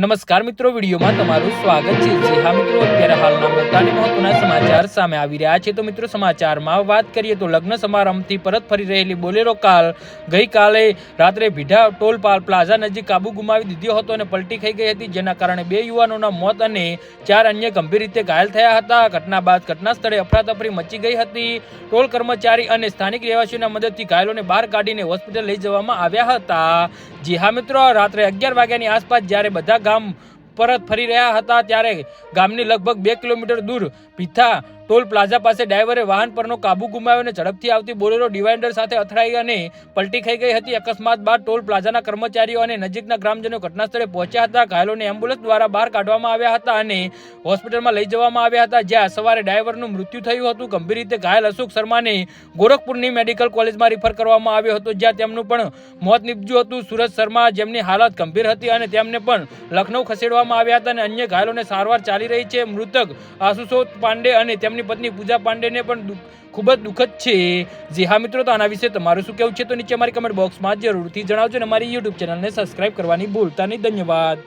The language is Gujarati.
નમસ્કાર મિત્રો, વિડીયોમાં તમારું સ્વાગત છે. જી હા મિત્રો, અત્યારે હાલના મોટા મહત્વના સમાચાર સામે આવી રહ્યા છે. તો મિત્રો, સમાચારમાં વાત કરીએ તો લગ્ન સમારંભથી પરત ફરી રહેલી બોલેરો કાલ ગઈકાલે રાત્રે ભીઢા ટોલપાલ પ્લાઝા નજીક કાબુ ગુમાવી દીધો હતો અને પલટી ખાઈ ગઈ હતી. જેના કારણે બે યુવાનોના મોત અને ચાર અન્ય ગંભીર રીતે ઘાયલ થયા હતા. ઘટના બાદ ઘટના સ્થળે અફરાતફરી મચી ગઈ હતી. ટોલ કર્મચારી અને સ્થાનિક રહેવાસીઓના મદદથી ઘાયલોને બહાર કાઢીને હોસ્પિટલ લઈ જવામાં આવ્યા હતા. જી હા મિત્રો, રાત્રે અગિયાર વાગ્યાની આસપાસ જ્યારે બધા ગામ પરત ફરી રહ્યા હતા, ત્યારે ગામની લગભગ બે કિલોમીટર દૂર ભીથા ટોલ પ્લાઝા પાસે ડ્રાઈવરે વાહન પરનો કાબુ ગુમાવ્યો અને ઝડપથી આવતી બોલેરો ડિવાઇન્ડર સાથે અથડાઈ અને પલટી ખાઈ ગઈ હતી. અકસ્માત બાદ ટોલ પ્લાઝાના કર્મચારીઓ અને નજીકના ગ્રામજનો ઘટના સ્થળે પહોંચ્યા હતા. ઘાયલોને એમ્બ્યુલન્સ દ્વારા બહાર કાઢવામાં આવ્યા હતા અને હોસ્પિટલમાં લઈ જવામાં આવ્યા હતા, જ્યાં સવારે ડ્રાઈવરનું મૃત્યુ થયું હતું. ગંભીર રીતે ઘાયલ અશોક શર્માને ગોરખપુરની મેડિકલ કોલેજમાં રિફર કરવામાં આવ્યો હતો, જ્યાં તેમનું પણ મોત નીપજ્યું હતું. સુરજ શર્મા જેમની હાલત ગંભીર હતી અને તેમને પણ લખનૌ ખસેડવામાં આવ્યા હતા અને અન્ય ઘાયલોને સારવાર ચાલી રહી છે. મૃતક આશુતોષ પાંડે અને તેમની પત્ની પૂજા પાંડેને પણ ખૂબ જ દુઃખદ છે. જે હા મિત્રો, તો આના વિશે તમારું શું કહેવું છે તો નીચે અમારી કમેન્ટ બોક્સમાં જરૂરથી જણાવજો અને અમારી યુટ્યુબ ચેનલને સબસ્ક્રાઈબ કરવાની ભૂલતા નહીં. ધન્યવાદ.